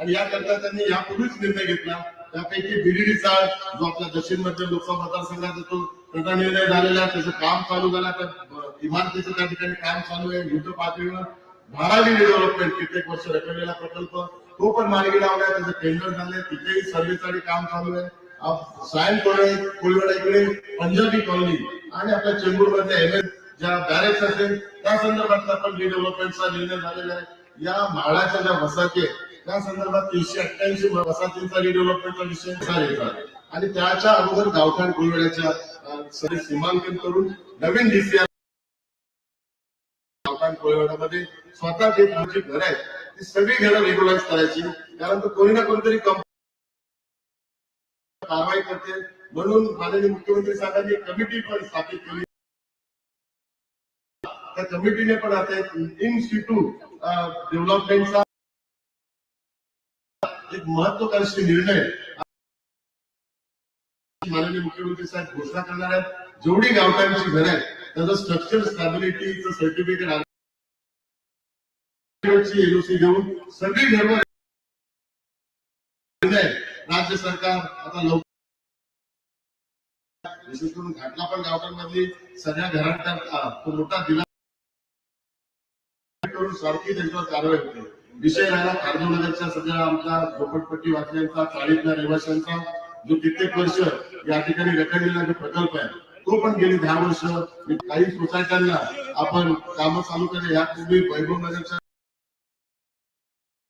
आणि याकरता त्यांनी यापूर्वीच निर्णय घेतला. त्यापैकी बिरिडी जो आपल्या दक्षिण मध्य लोकसभा मतदारसंघात येतो त्याचा निर्णय झालेला त्याचं काम चालू झालं. तर इमारतीचं त्या ठिकाणी काम चालू आहे. युद्ध पातळीवर धारावी डेव्हलपमेंट कित्येक वर्ष रखडलेला प्रकल्प. तो पण मार्गी लावलाय त्याचं टेंडर झालंय. तिथेही सर्व्हिससाठी काम चालू आहे. सायन कोळे कोळीवाडा इकडे पंजाबी कॉलनी आणि आपल्या चेंबूर मधल्या एम एस ज्या बॅरेक्स असेल त्या संदर्भातला पण रिडेव्हलपमेंटचा निर्णय झालेला आहे. या म्हाडाच्या ज्या वसाहती आहेत त्या संदर्भात तीनशे अठ्ठ्याऐंशी वसाहतींचा रिडेव्हलपमेंटचा विषय विचार येतात आणि त्याच्या अगोदर गावठाण कोळवेड्याच्या सरी सीमांकन करून नवीन डीसीआर गावठाण कोळवेड्यामध्ये स्वतः जे तुमची घरं आहेत ती सगळी घरं रेग्युलाइज करायची. त्यानंतर कोणी ना कोणीतरी कंपनी कारवाई करते. म्हणून माननीय मुख्यमंत्री साहेबांनी कमिटी पण स्थापित केली. त्या कमिटीने पण आता एक इन्स्टिट्यूट डेव्हलपमेंटचा एक महत्वाकांक्षी निर्णय माननीय मुख्यमंत्री साहेब घोषणा करणार आहेत. जेवढी गावकऱ्यांची घरं आहेत त्याचं स्ट्रक्चर स्टॅबिलिटीचं सर्टिफिकेट एलओसी घेऊन सगळी घरं निर्णय राज्य सरकार आता लवकर विशेष करून घाटला पण गावकऱ्यांमधली सगळ्या घरांना तो मोठा दिला करून सारखी त्यांच्यावर कारवाई होते. विषय राहिला. कार्बोनगरच्या सगळ्या आमच्या झोपटपट्टी वाचल्यांचा चाळीतल्या रहिवाशांचा जो कित्येक वर्ष या ठिकाणी रखडलेला जो प्रकल्प आहे तो पण गेली दहा वर्ष. काही सोसायट्यांना आपण कामं चालू केले. यापूर्वी वैभव नगरच्या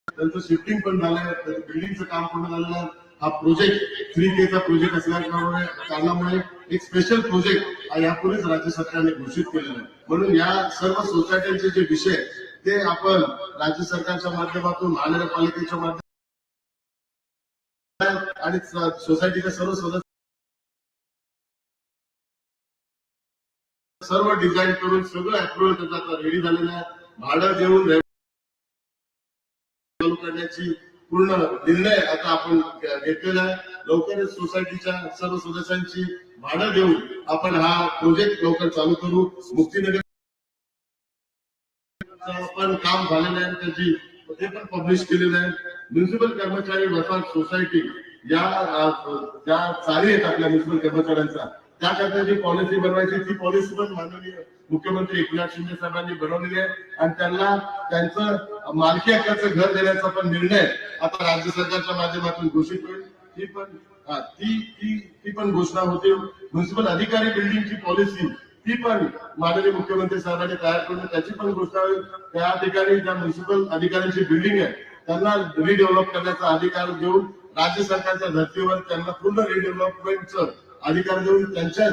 त्यांचं शिफ्टिंग पण झालंय. बिल्डिंगचं काम पूर्ण झालेलं आहे. हा प्रोजेक्ट थ्री के चा प्रोजेक्ट असल्यामुळे कारणामुळे एक स्पेशल प्रोजेक्ट हा यापूर्वीच राज्य सरकारने घोषित केलेला आहे. म्हणून या सर्व सोसायट्यांचे जे विषय ते आपण राज्य सरकारच्या माध्यमातून महानगरपालिकेच्या माध्यमातून आणि सोसायटीच्या सर्व सदस्य सर्व डिझाईन करून सगळं अप्रुव्हल त्याचा आता रेडी झालेलं आहे. भाडं देऊन चालू करण्याची पूर्ण निर्णय आता आपण घेतलेला आहे. लवकरच सोसायटीच्या सर्व सदस्यांची भाडं देऊन आपण हा प्रोजेक्ट लवकर चालू करू. मुक्तीनगर पण काम झालेलं आहे त्याची ते पण पब्लिश केलेलं आहे. म्युन्सिपल कर्मचारी वसाहत सोसायटी या ज्या चाली आहेत आपल्या म्युन्सिपल कर्मचाऱ्यांचा त्याकरता जी पॉलिसी बनवायची ती पॉलिसी पण माननीय मुख्यमंत्री एकनाथ शिंदे साहेबांनी बनवलेली आहे. आणि त्यांना त्यांचं मालकी हक्काचं घर देण्याचा पण निर्णय आता राज्य सरकारच्या माध्यमातून घोषित होईल. ती पण ती ती पण घोषणा होते म्युन्सिपल अधिकारी बिल्डिंगची पॉलिसी ती पण माननीय मुख्यमंत्री साहेबांनी तयार करून त्याची पण घोषणा त्या ठिकाणी ज्या म्युन्सिपल अधिकाऱ्यांची बिल्डिंग आहे त्यांना रिडेव्हलप करण्याचा अधिकार देऊन राज्य सरकारच्या धर्तीवर त्यांना पूर्ण रिडेव्हलपमेंटचं अधिकार देऊन त्यांच्या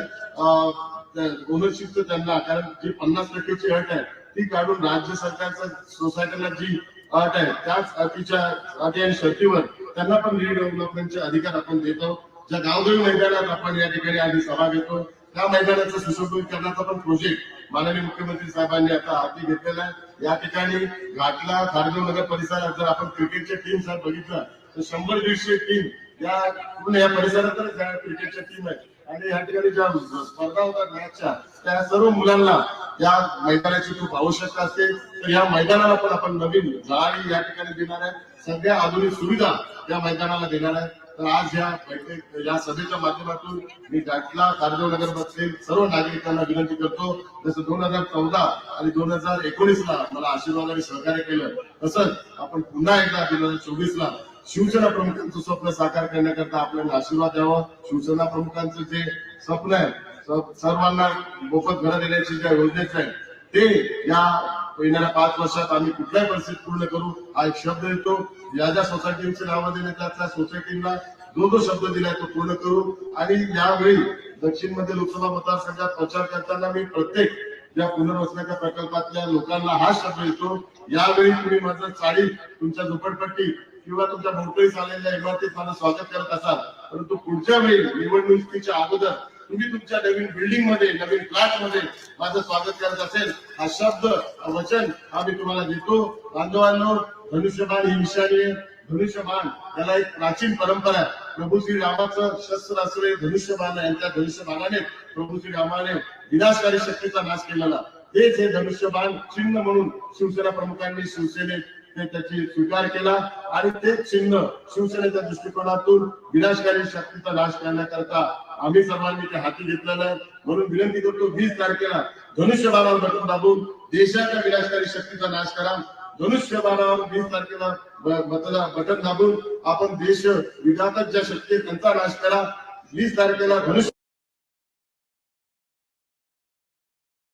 ओनरशिपचं त्यांना कारण जी पन्नास टक्केची अट आहे ती काढून राज्य सरकारच्या सोसायटीला जी अट आहे त्याच अटीच्या अटी आणि शर्तीवर त्यांना पण रिडेव्हलपमेंटचे अधिकार आपण देतो ज्या गावदेवी मैदानात आपण या ठिकाणी आधी सभा घेतो त्या मैदानाचं सुशोभीकरणाचा पण प्रोजेक्ट माननीय मुख्यमंत्री साहेबांनी आता हाती घेतलेला आहे. या ठिकाणी घाटला खारदेव नगर परिसरात जर आपण क्रिकेटच्या टीम जर बघितलं तर शंभर दीडशे टीम या पूर्ण या परिसरातच क्रिकेटच्या टीम आहेत. आणि या ठिकाणी ज्या स्पर्धा होतात मॅचच्या त्या सर्व मुलांना या मैदानाची खूप आवश्यकता असते. तर या मैदानाला पण आपण नवीन जाळी या ठिकाणी देणार आहे. सगळ्या आधुनिक सुविधा या मैदानाला देणार आहे. तर आज या बैठक या सभेच्या माध्यमातून मी घाटला कारदेव नगर मधील सर्व नागरिकांना विनंती करतो. जसं दोन हजार चौदा आणि दोन हजार एकोणीस ला मला आशीर्वादाने सहकार्य केलं तसंच आपण पुन्हा एकदा दोन हजार चोवीस ला शिवसेना प्रमुखांचं स्वप्न साकार करण्याकरता आपल्याला आशीर्वाद द्यावा. शिवसेना प्रमुखांचं जे स्वप्न आहे सर्वांना मोफत घरं देण्याची ज्या योजनेचं आहे ते या येणाऱ्या पाच वर्षात आम्ही कुठल्याही परिस्थितीत पूर्ण करू. हा एक शब्द देतो. या ज्या सोसायटींची नावं दिले त्या सोसायटींना जो जो शब्द दिलाय तो पूर्ण करू आणि यावेळी दक्षिणमध्ये लोकसभा मतदारसंघात प्रचार करताना मी प्रत्येक या पुनर्वसनाच्या प्रकल्पातल्या लोकांना हा शब्द येतो यावेळी तुम्ही माझं चाळी तुमच्या झोपडपट्टी किंवा तुमच्या मोठीस आलेल्या इमारतीत मला स्वागत करत असाल. परंतु पुढच्या वेळी निवडणुकीच्या अगोदर तुम्ही तुमच्या नवीन बिल्डिंगमध्ये नवीन फ्लॅटमध्ये माझं स्वागत करत असेल. हा शब्द हा वचन हा मी तुम्हाला देतो. बांधवांनो धनुष्यबाण ही निशाणी आहे. धनुष्यबाण याला एक प्राचीन परंपरा आहे. प्रभू श्री रामाचं शस्त्र असलेले धनुष्यबाण आहे आणि त्या धनुष्यबाणाने प्रभू श्री रामाने विनाशकारी शक्तीचा नाश केलेला. तेच हे धनुष्यबाण चिन्ह म्हणून शिवसेना प्रमुखांनी शिवसेनेत त्याची स्वीकार केला आणि तेच चिन्ह शिवसेनेच्या दृष्टिकोनातून विनाशकारी शक्तीचा नाश करण्याकरता आम्ही सर्वांनी ते हाती घेतलेलं आहे. म्हणून विनंती करतो वीस तारखेला धनुष्यबाणावर बटन दाबून देशाच्या विनाशकारी शक्तीचा नाश करा. धनुष्यबाणावर वीस तारखेला मतदान बटन दाबून आपण देश विघातक ज्या शक्ती त्यांचा नाश करा वीस तारखेला धनुष्य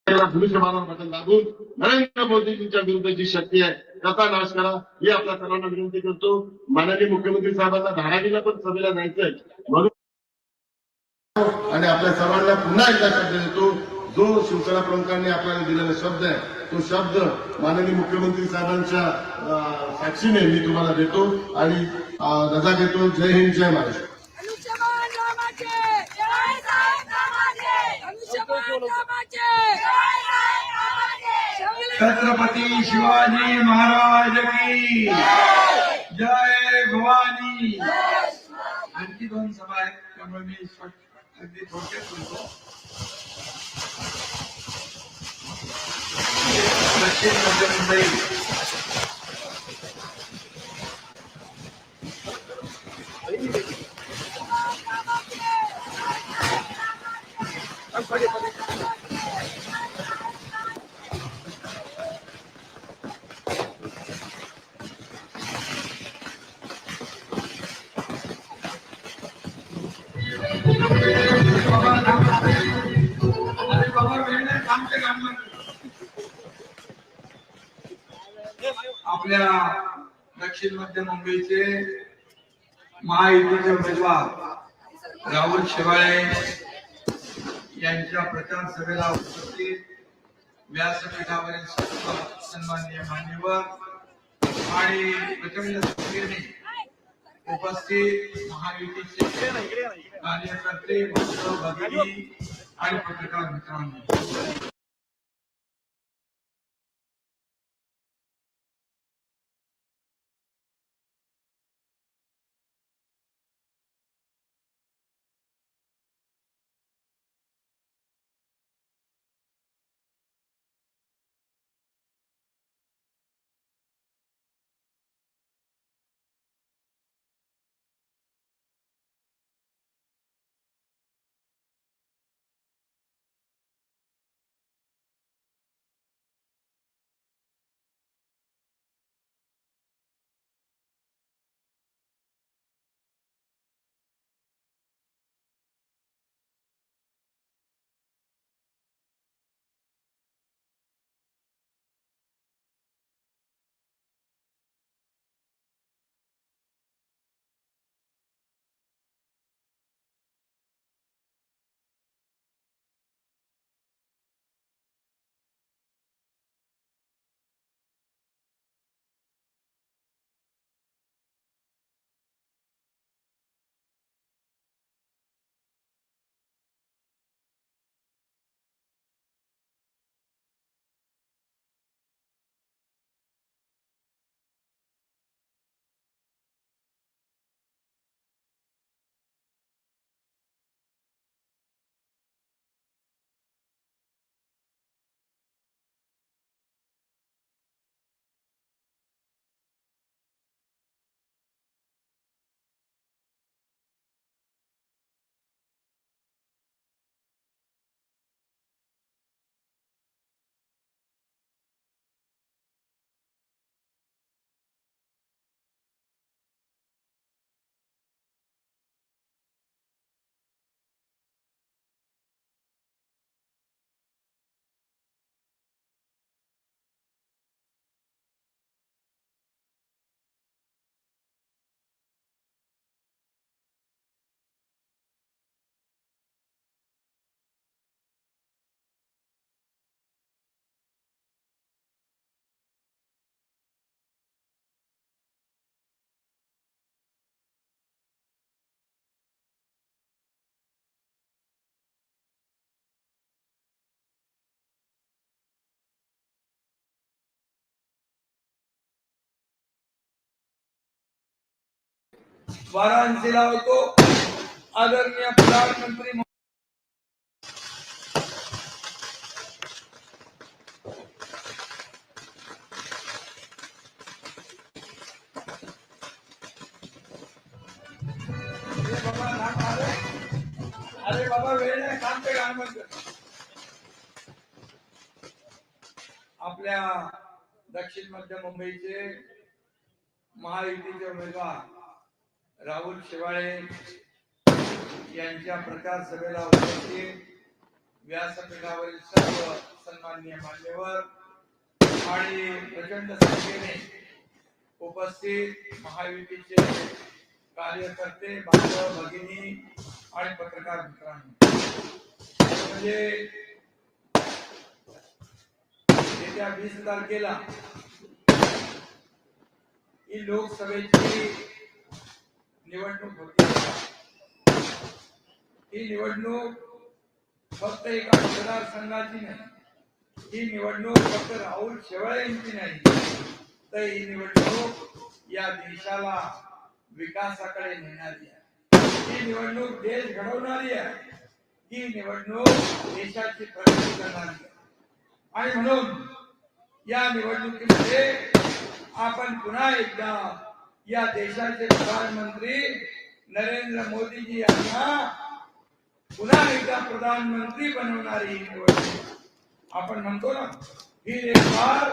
धनुष्यबाणावर बटन दाबून नरेंद्र मोदीजींच्या विरुद्ध जी शक्ती आहे त्याचा नाश करा ही आपल्या सर्वांना विनंती करतो. माननीय मुख्यमंत्री साहेबांना धारावीला पण सभेला जायचंय. म्हणून आणि आपल्या सर्वांना पुन्हा एकदा शब्द देतो. जो शिवसेना प्रमुखांनी आपल्याला दिलेला शब्द आहे तो शब्द माननीय मुख्यमंत्री साहेबांच्या अं, साक्षीने मी तुम्हाला देतो आणि रजा घेतो. जय हिंद जय महाराष्ट्र. छत्रपती शिवाजी महाराज की जय. भवानी. आणखी दोन सभा आहेत त्यामुळे मी अगदी थोडक्यात बोलतो. दक्षिण मध्य मुंबई अरे आपल्या दक्षिण मध्य मुंबईचे महायुतीचे उमेदवार राहुल शेवाळे यांच्या प्रचार सभेला उपस्थित. व्यासपीठावरील सर्व सन्माननीय मान्यवर आणि प्रचंड संख्येने उपस्थित महायुतीचे कार्यकर्ते भगिनी आणि पत्रकार मित्रांनो. वाराणसीला होतो आदरणीय प्रधानमंत्री अरे बाबा वेळ आपल्या दक्षिण मध्य मुंबईचे महायुतीचे उमेदवार राहुल शेवाळे यांच्या प्रचार सभेला उपस्थित. व्यासपीठावरील सर्व सन्माननीय मान्यवर आणि प्रचंड संख्येने उपस्थित महायुतीचे कार्यकर्ते बांधव भगिनी आणि पत्रकार मित्रांनो. म्हणजे येत्या वीस तारखेला ही लोकसभेची निवडणूक होती. ही निवडणूक फक्त एका मतदारसंघाची नाही. ही निवडणूक फक्त राहुल शेवाळे यांची नाही. तर ही निवडणूक या देशाला विकासाकडे नेणारी आहे. ही निवडणूक देश घडवणारी आहे. ही निवडणूक देशाची प्रगती करणारी आहे. आणि म्हणून या निवडणुकीमध्ये आपण पुन्हा एकदा या देशाचे प्रधानमंत्री नरेंद्र मोदीजी यांना पुन्हा एकदा प्रधानमंत्री बनवणारी ही निवडणूक आपण म्हणतो ना, फिर एक बार,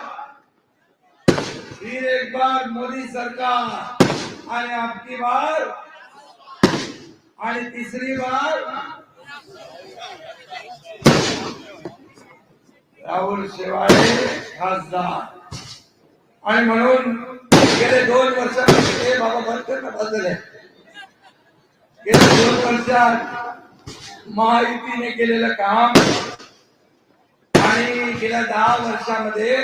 फिर एक बार मोदी सरकार, आणि आपकी बार, आणि तिसरी बार राहुल शेवाळे खासदार. आणि म्हणून गेले दोन वर्षामध्ये हे बाबा बंद करणं बंद बदल गेल्या दोन वर्षात महायुतीने केलेलं काम आणि गेल्या दहा वर्षामध्ये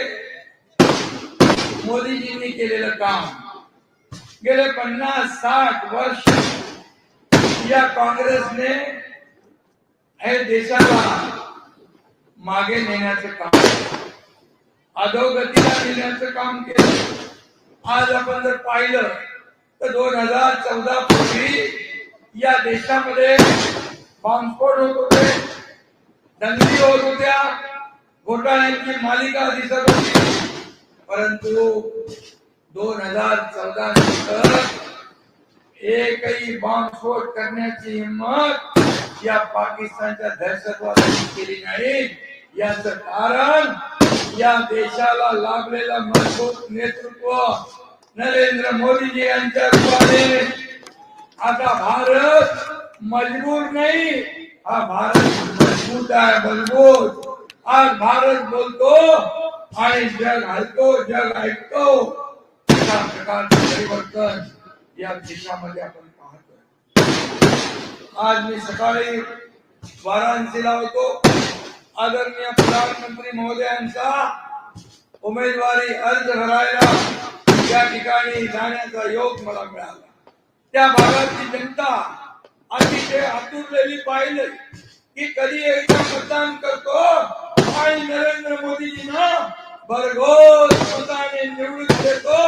मोदीजींनी केलेलं काम. गेले पन्नास साठ वर्ष या काँग्रेसने हे देशाला मागे नेण्याचं काम अधोगतीला नेण्याचं काम केलं. आज आपण जर पाहिलं तर दोन हजार चौदा पूर्वी या देशामध्ये बॉम्बस्फोट होत होते दंगली होत होत्या घोटाळ्यांची मालिका दिसत होती. परंतु दोन हजार चौदा नंतर एकही बॉम्बस्फोट करण्याची हिंमत या पाकिस्तानच्या दहशतवाद्यांनी केली नाही. याच कारण या देशाला लाभलेला मजबूत नेतृत्व नरेंद्र मोदीजी यांच्या रूपाने आता भारत मजबूर नाही, हा भारत मज़बूत आहे, मज़बूत. आज भारत बोलतो आणि जग हलतो, जग ऐकतो. अशा प्रकारचं परिवर्तन या देशामध्ये आपण पाहतोय. आज मी सकाळी वाराणसीला होतो. आदरणीय प्रधानमंत्री महोदयांचा उमेदवारी अर्ज़ भरायला या ठिकाणी जाण्याचा योग मला मिळाला त्या भागातली जनता अतिशय आतुरलेली पाहिली. की कधी एकदा मतदान करतो आणि नरेंद्र मोदीजींना भरघोस मताने निवडून देतो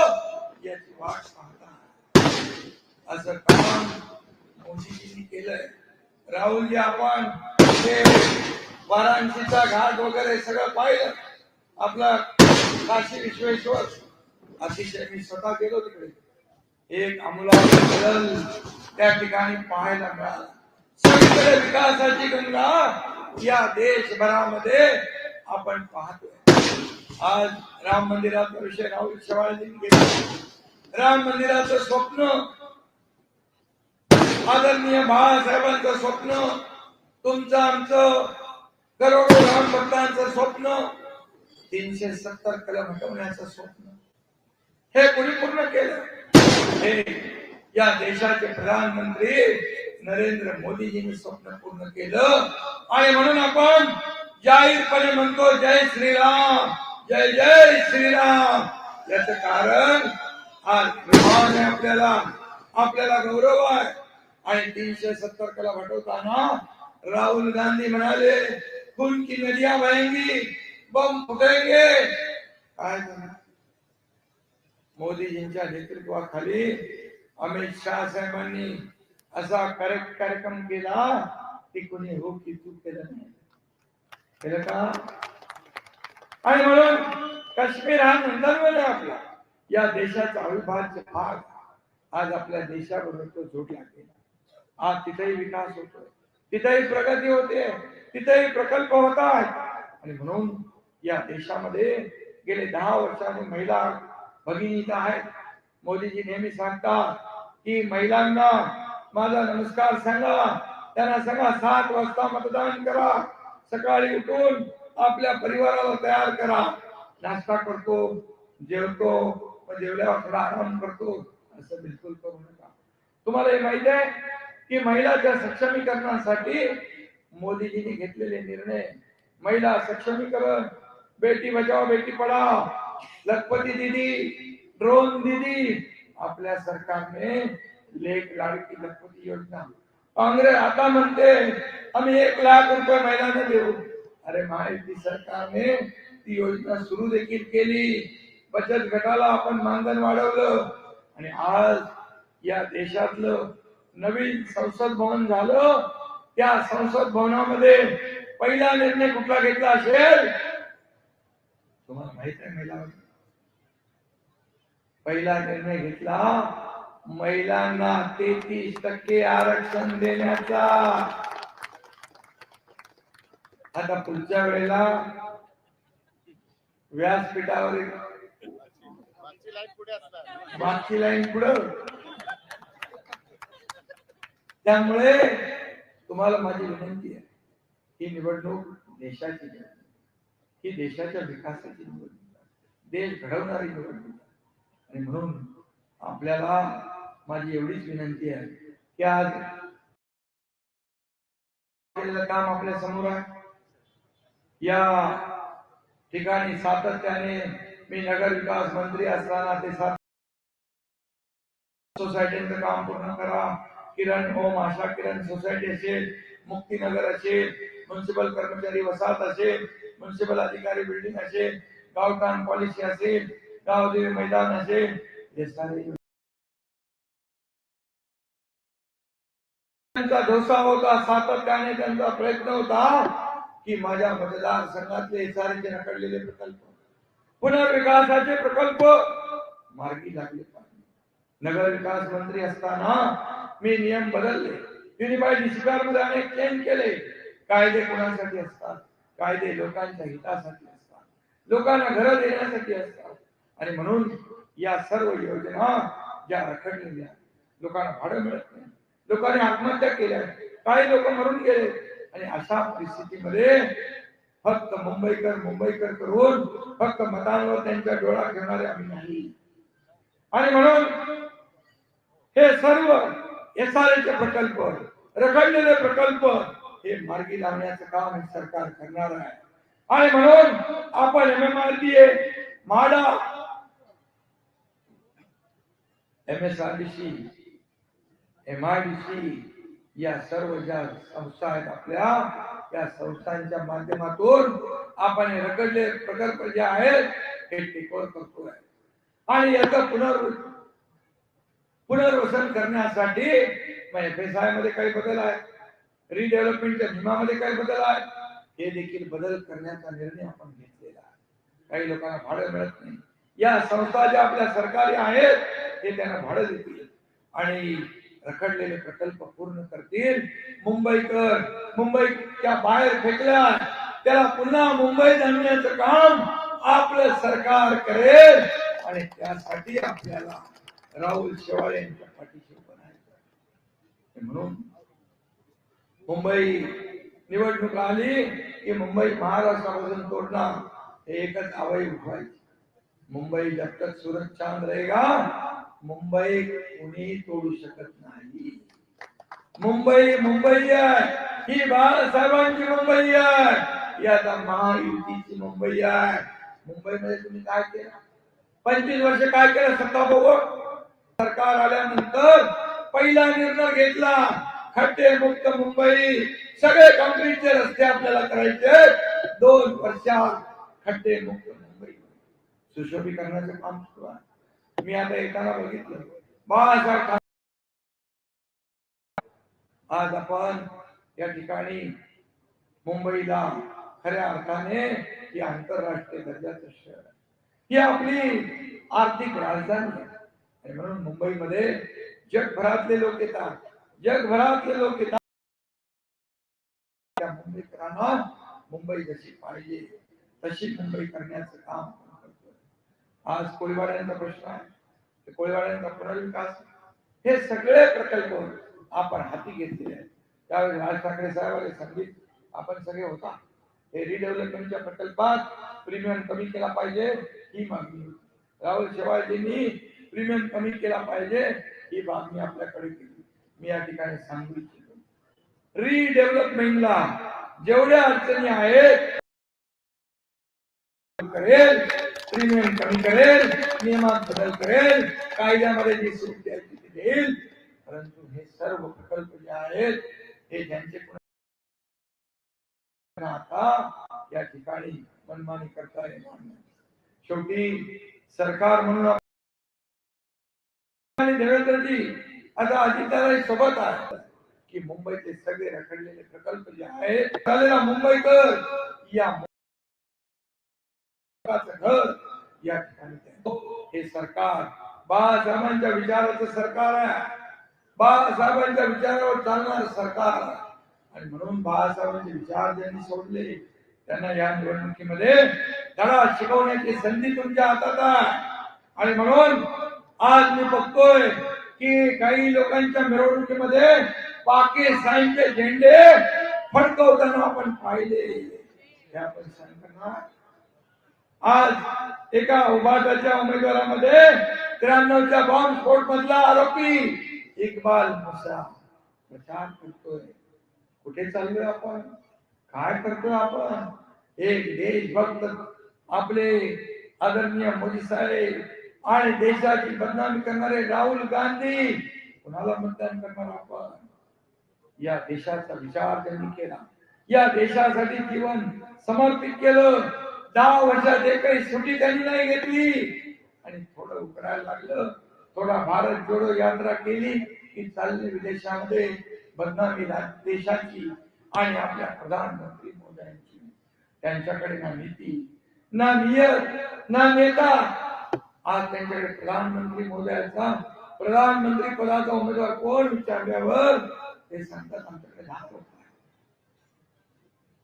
याची वाट पाहता असं काम मोदीजींनी केलंय. राहुलजी आपण हे वाराणसीचा घाट वगैरे सगळं पाहिलं. आपला काशी विश्वेश्वर अतिशय मी स्वतः गेलो तिकडे. एक आमूलाग्र बदल त्या ठिकाणी पाहायला मिळाला. सगळीकडे विकासाची गंगा या देशभरामध्ये आपण पाहतोय. आज राम मंदिराचा विषय राहुल शेवाळजींनी घेतला. राम मंदिराचं स्वप्न आदरणीय बाळासाहेबांचं स्वप्न तुमचं आमचं करोडो राम भक्तांचं स्वप्न तीनशे सत्तर कलम हटवण्याचं स्वप्न. हे कोणी पूर्ण केलं हे या देशाचे प्रधानमंत्री नरेंद्र मोदीजींनी स्वप्न पूर्ण केलं। आणि म्हणून आपण जाहीरपणे म्हणतो, जय श्रीराम, जय जय श्रीराम. याच कारण आज प्रभावाने आपल्याला आपल्याला गौरव आहे. आणि तीनशे सत्तर कला हटवताना राहुल गांधी म्हणाले खून की नदियाँ बहेंगी? बम फुटेंगे? काय मोदीजींच्या नेतृत्वाखाली अमित शहा साहेबांनी असा करेक्ट कार्यक्रम केला की कोणी हो की चूक केलं नाही. केलं का? आणि म्हणून काश्मीर हा नंदनवन आहे आपला. या देशाचा अविभाज्य भाग आज आपल्या देशाबरोबर तो जोडला गेला आज तिथेही विकास होतोय. तिथेही प्रगती होते. तिथेही प्रकल्प होत आहेत आणि म्हणून या देशामध्ये गेले दहा वर्षांनी महिला भगिनी इथं आहेत. मोदीजी नेहमी सांगतात की महिलांना माझा नमस्कार सांगा. त्यांना सांगा सात वाजता मतदान करा. सकाळी उठून आपल्या परिवाराला तयार करा. नाश्ता करतो जेवतो जेवल्यावर थोडा आराम करतो. असं बिलकुल करू नका. तुम्हाला हे माहीत आहे की महिलाच्या सक्षमीकरणासाठी मोदीजींनी घेतलेले निर्णय महिला सक्षमीकरण बेटी बचाव बेटी पढाव लखपती दिदी ड्रोन दिदी आपल्या सरकारने लेख लाडकी लखपती योजना. काँग्रेस आता म्हणते आम्ही एक लाख रुपये महिलांना देऊ. अरे माहिती सरकारने ती योजना सुरू देखील केली. बचत गटाला आपण मानधन वाढवलं. आणि आज या देशातलं नवीन संसद भवन झालं. त्या संसद भवनामध्ये पहिला निर्णय कुठला घेतला असेल? तुम्हाला माहीत आहे महिला पहिला निर्णय घेतला महिलांना तेहतीस टक्के आरक्षण देण्याचा. आता पुढच्या वेळेला व्यासपीठावर मागची लाईन पुढं. त्यामुळे तुम्हाला माझी विनंती आहे ही निवडणूक देशाची आहे. ही देशाच्या विकासाची निवडणूक देश घडवणारी निवडणूक आणि म्हणून आपल्याला माझी एवढीच विनंती आहे की आज काम आपल्यासमोर आहे. या ठिकाणी सातत्याने मी नगर विकास मंत्री असताना ते सात सोसायटीचं काम पूर्ण करा. किरण ओम आशा किरण सोसायटी असेल मुक्तीनगर असेल म्युन्सिपल कर्मचारी वसाहत असेल म्युन्सिपल अधिकारी बिल्डिंग असेल गावठाण पॉलिसी असेल गावदेवी मैदान असेल हे सारे त्यांचा ढोसा होता सातत्याने त्यांचा प्रयत्न होता की माझ्या मतदारसंघातले एसआरचे नकडलेले प्रकल्प पुनर्विकासाचे प्रकल्प, मार्गी लागले नगर विकास मंत्री असताना मी नियम बदलले युनिफाईड डिसिप्लिन मध्ये अनेक चेंज केले कायदे कोणासाठी असतात? कायदे लोकांच्या हितासाठी असतात. लोकांना घरं देण्यासाठी असतात. आणि म्हणून या सर्व योजना ज्या रखडलेल्या लोकांना भाडं मिळत नाही. लोकांनी आत्महत्या केल्या. काही लोक मरून गेले. आणि अशा परिस्थितीमध्ये फक्त मुंबईकर मुंबईकर करून फक्त मतांवर त्यांच्या डोळा ठेवणारे आम्ही नाही. आणि म्हणून हे सर्व एस आर चे प्रकल्प रखडलेले प्रकल्प हे मार्गी लावण्याचं काम हे सरकार करणार आहे. आणि म्हणून आपण M M R D A MHADA M S R D C M I D C या सर्व ज्या संस्था आहेत आपल्या या संस्थांच्या माध्यमातून आपण हे प्रकल्प जे आहेत हे टेकवर करतोय आणि याचं पुनर् पुनर्वसन करण्यासाठी एफ एस आयमध्ये काही बदल आहे. रिडेव्हलपमेंटच्या नियमामध्ये काही बदल आहे हे देखील बदल करण्याचा निर्णय आपण घेतलेला आहे. काही लोकांना भाडं मिळत नाही. या संस्था ज्या आपल्या सरकारी आहेत हे त्यांना भाडं देतील. आणि रखडलेले प्रकल्प पूर्ण करतील. मुंबईकर मुंबईच्या बाहेर फेकल्या त्याला पुन्हा मुंबईत आणण्याचं काम आपलं सरकार करेल. आणि त्यासाठी आपल्याला राहुल शेवाळे यांच्या पाठीशी उभं म्हणून मुंबई निवडणूक आली की मुंबई महाराष्ट्रापासून तोडणार हे एकच आवई उठवायची. मुंबई जब तक सूरज चांद रहेगा मुंबई कोणी तोडू शकत नाही. मुंबई मुंबई आहे. ही बाळासाहेबांची मुंबई आहे. ही आता महायुतीची मुंबई आहे. मुंबईमध्ये तुम्ही काय केलं? पंचवीस वर्ष काय केलं? सत्ता बघू सरकार आल्यानंतर पहिला निर्णय घेतला. खड्डे मुक्त मुंबई. सगळे कॉन्क्रीटचे रस्ते आपल्याला करायचे दोन वर्षात खड्डे मुक्त मुंबई. सुशोभीकरणाचं काम सुरू आहे. मी आता येताना बघितलं. बाळासाहेब ठाकरे. आज आपण या ठिकाणी मुंबईला खऱ्या अर्थाने ही आंतरराष्ट्रीय दर्जाचं शहर आहे. ही आपली आर्थिक राजधानी आहे. म्हणून मुंबईमध्ये जगभरातले लोक येतात. जगभरातले लोक येतात त्या मुंबईकरांना मुंबई जशी पाहिजे तशी मुंबई करण्याचं काम आपण करतोय आज कोळीवाड्यांचा प्रश्न आहे ते कोळीवाड्यांचा पुनर्विकास हे सगळे प्रकल्प आपण हाती घेतलेले आहेत त्यावेळी राज ठाकरे साहेबांनी सांगित आपण सगळे होता? हे रिडेव्हलपमेंटच्या प्रकल्पात प्रीमियम कमी केला पाहिजे ही मागणी राहुल शेवाळजींनी प्रीमियम कमी केला पाहिजे ही मागणी आपल्याकडे केली मी या ठिकाणी सांगू इच्छितो. रिडेव्हलपमेंटला जेवढ्या अडचणी आहेत करेल प्रीमियम कमी करेल नियमात बदल करेल कायद्यामध्ये जी सूट द्यायची ती देईल. परंतु हे सर्व प्रकल्प जे आहेत हे ज्यांचे आता या ठिकाणी मनमानी करता येणार नाही. शेवटी सरकार म्हणून आपण- देवेंद्रजी आता अजितदादा सोबत आहे की मुंबईचे सगळे रखडलेले प्रकल्प जे आहेत झालेला मुंबईकर? या घर या ठिकाणी हे सरकार बाळासाहेबांच्या विचाराचं सरकार आहे. बाळासाहेबांच्या विचारावर चालणार सरकार आहे. आणि म्हणून बाळासाहेबांचे विचार ज्यांनी सोडले त्यांना या निवडणुकीमध्ये धडा शिकवण्याची संधी तुमच्या हातात आहे. आणि म्हणून आज मी बघतोय की काही लोकांच्या मिरवणुकीमध्ये पाकिस्तानचे झेंडे फडकवताना आपण पाहिले. हे आपण सांगताना आज एका उभाटाच्या उमेदवारामध्ये त्र्याण्णवच्या बॉम्ब स्फोट मधला आरोपी इक्बाल मुसा. प्रचार करतोय. कुठे चाललोय आपण? काय करतोय आपण? एक देशभक्त आपले आदरणीय मोदी साहेब आणि देशाची बदनामी करणारे राहुल गांधी. कुणाला मतदान करणार आपण? या देशाचा विचार त्यांनी केला. या देशासाठी जीवन समर्पित केलं. दहा वर्षात एकही सुट्टी त्यांनी नाही घेतली. आणि थोडं उकडायला लागलं. थोडा भारत जोडो यात्रा केली की चालली विदेशामध्ये बदनामी देशाची आणि आपल्या प्रधानमंत्री मोद्यांची त्यांच्याकडे ना नीती ना नियत ना नेता आज त्यांच्याकडे प्रधानमंत्री मोदयाचा प्रधानमंत्री पदाचा उमेदवार कोण? विचारल्यावर ते सांगतात आमच्याकडे दहा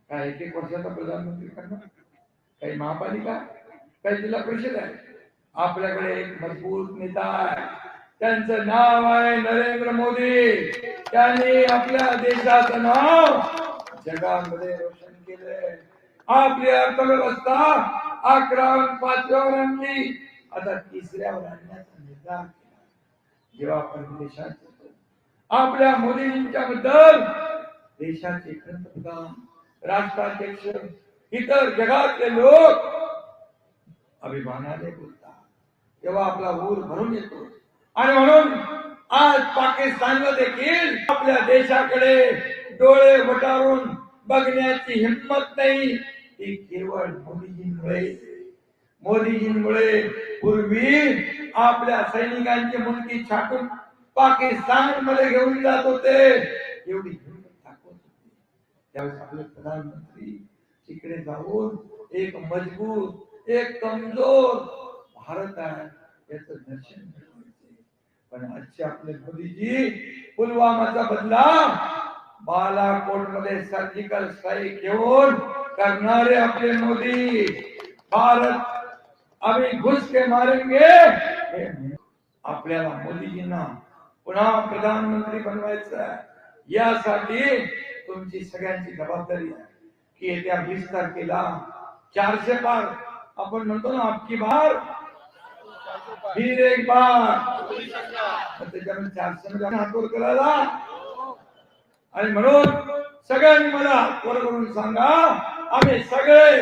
काय एक एक वर्षाचा प्रधानमंत्री करणार काही महापालिका? काही जिल्हा परिषद आहे? आपल्याकडे एक मजबूत नेता आहे. त्यांचं नाव आहे नरेंद्र मोदी. त्यांनी आपल्या देशाचं नाव जगामध्ये रोशन केलंय. आपली अर्थव्यवस्था अकरा पाचव्यावर आणली आता तिसऱ्यावर आणण्याचा निर्धार केला. जेव्हा आपण देशात आपल्या मोदीजींच्या बद्दल देशाचे पंतप्रधान राष्ट्राध्यक्ष इतर जगातले लोक अभिमानाने बोलतात. तेव्हा आपला ऊर भरून येतो. आणि म्हणून आज पाकिस्तानला देखील आपल्या देशाकडे डोळे वटारून बघण्याची हिंमत नाही. ती केवळ मोदीजींमुळे मोदीजींमुळे पूर्वी आपल्या सैनिकांची मुलगी छाटून पाकिस्तानमध्ये घेऊन जात होते. एवढी हिंमत दाखवत त्यावेळेस आपले प्रधानमंत्री तिकडे जाऊन एक मजबूत एक कमजोर भारत आहे याच दर्शन पण आजचे आपले मोदीजी पुलवामाचा बदला बालाकोटमध्ये सर्जिकल स्ट्राईक घेऊन करणारे आपले मोदी भारत आम्ही घुस के मारेंगे. आपल्याला मोदीजींना पुन्हा प्रधानमंत्री बनवायचं आहे. यासाठी तुमची सगळ्यांची जबाबदारी आहे. की येत्या वीस तारखेला चारशे पार आपण म्हणतो ना आपकी बार. फिर एक बार. त्याच्यामध्ये चारशे मध्ये हातवर करायला. आणि म्हणून सगळ्यांनी मला वर करून सांगा आम्ही सगळे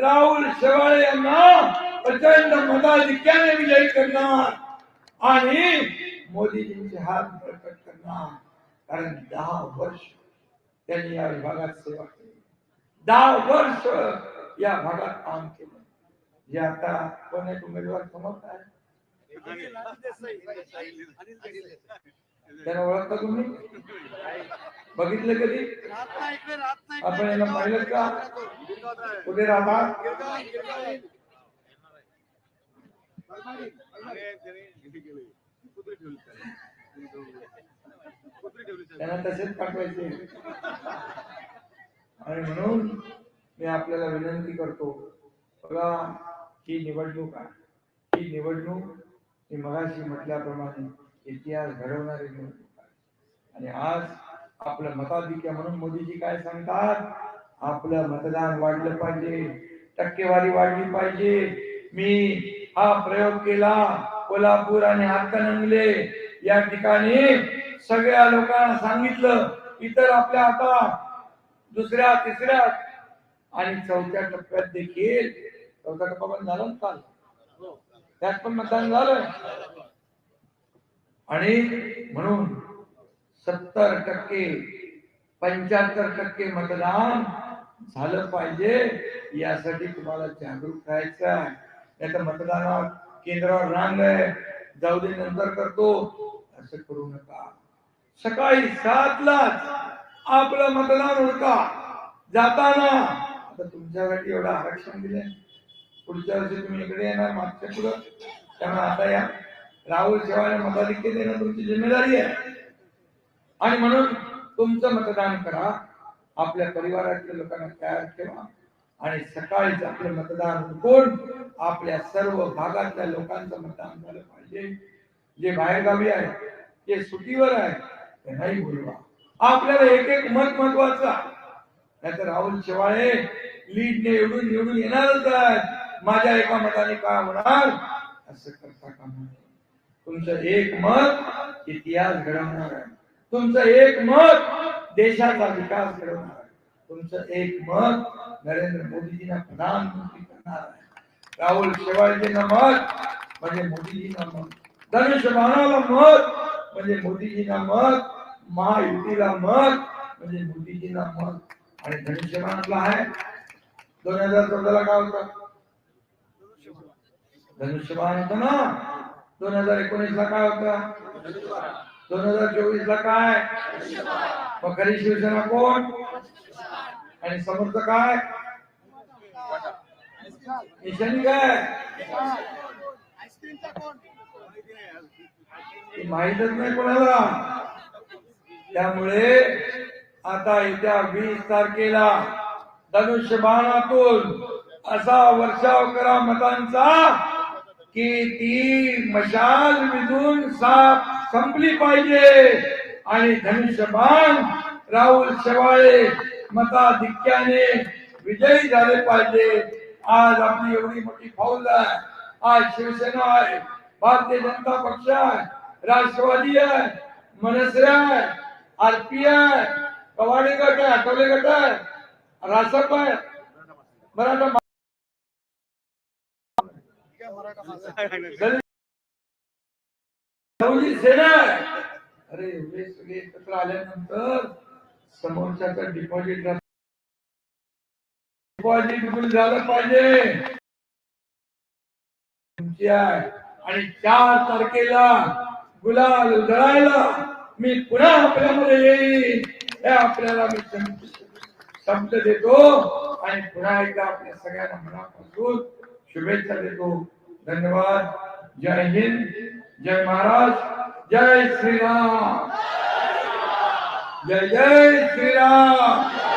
राहुल शेवाळे यांना प्रचंड मताधिक्याने विजयी करणार. आणि मोदीजींचे हात बळकट करणार. कारण दहा वर्ष त्यांनी या विभागात सेवा केली. दहा वर्ष या भागात काम केलं. जे आता कोण एक उमेदवार समोर आहे? त्यांना ओळखता तुम्ही? बघितलं कधी? आपण यांना पाहिलं का? कुठे राहतात त्यांना तसेच पाठवायचे. आणि म्हणून मी आपल्याला विनंती करतो बघा ही निवडणूक आहे. ही निवडणूक मी मगाशी म्हटल्याप्रमाणे इतिहास घडवणारी निवडणूक आहे. आणि आज आपलं मताधिक्य म्हणून मोदीजी काय सांगतात? आपलं मतदान वाढलं पाहिजे टक्केवारी वाढली पाहिजे. मी हा प्रयोग केला. कोल्हापूर आणि हातकणंगले या ठिकाणी सगळ्या लोकांना सांगितलं इतर आपल्या आता दुसऱ्या तिसऱ्या आणि चौथ्या टप्प्यात देखील चौथा टप्पा पण झाला काल? त्यात पण मतदान झालं. आणि म्हणून सत्तर टक्के पंच्याहत्तर टक्के मतदान झालं पाहिजे. यासाठी तुम्हाला जागरूक राहायचं आहे. नाही तर मतदानावर केंद्रावर रांग आहे. जाऊ दे नंतर करतो. असं करू नका. सकाळी सातलाच आपलं मतदान उरका जाताना आता तुमच्यासाठी एवढं आरक्षण दिलंय. पुढच्या वर्षी तुम्ही इकडे येणार मागच्या पुढं. त्यामुळे आता या राहुल शेवाळे मताधिक्य देणं तुमची जिम्मेदारी आहे. आणि म्हणून तुमचं मतदान करा. आपल्या परिवारातल्या लोकांना तयार ठेवा. आणि सकाळीच आपलं मतदान हुकून आपल्या सर्व भागातल्या लोकांचं मतदान झालं पाहिजे. जे बाहेरगावी आहे जे सुटीवर आहे त्यांनाही बोलवा. आपल्याला एक एक मत महत्वाचं नाहीतर राहुल शेवाळे लीडने एवढून निवडून येणारच आहेत. माझ्या एका मताने काय होणार? असं करता कामा तुमचं एक मत इतिहास घडवणार आहे. तुमचं एक मत देशाचा विकास घडवणार आहे. तुमचं एक मत नरेंद्र मोदीजींना प्रधानमंत्री करणार आहे. राहुल शेवाळजींना मत म्हणजे मोदीजींना मत. धनुष्यबाणाला मत म्हणजे मोदीजींना मत. महायुतीला मत म्हणजे मोदीजींना मत. आणि धनुष्यबाणाला आहे. दोन हजार चौदाला काय होतं? धनुष्यबाण होत ना? दोन हजार एकोणीस ला काय होतं? दोन हजार चोवीस ला काय? मग खरी शिवसेना कोण? आणि समोरच काय? निशाणी काय? माहीतच नाही कोणाला. त्यामुळे आता येत्या वीस तारखेला धनुष्यबाणातून असा वर्षाव करा मतांचा की ती मशाल विधून साप संपली पाहिजे. आणि धनुष्यबाण राहुल शेवाळे मताधिक्याने विजयी झाले पाहिजे. आज आपली एवढी मोठी फौज आहे. आज शिवसेना आहे. भारतीय जनता पक्ष आहे. राष्ट्रवादी आहे. मनसे आहे. आरपी आहे. कवाडी गट आहे. आठवले गट आहे. रासप आहे. मराठा सेना अरे सगळे एकत्र आल्यानंतर समोरच्याचं डिपॉझिट डिपॉझिट बिल झालं पाहिजे. तुमची आहे. आणि चार तारखेला गुलाल उधळायला मी पुन्हा आपल्यामध्ये येईन. हे आपल्याला मी शब्द- शब्द देतो. आणि पुन्हा एकदा आपल्या सगळ्यांना मनापासून शुभेच्छा देतो. धन्यवाद. जय हिंद. जय महाराज. जय श्रीराम. जय जय श्रीराम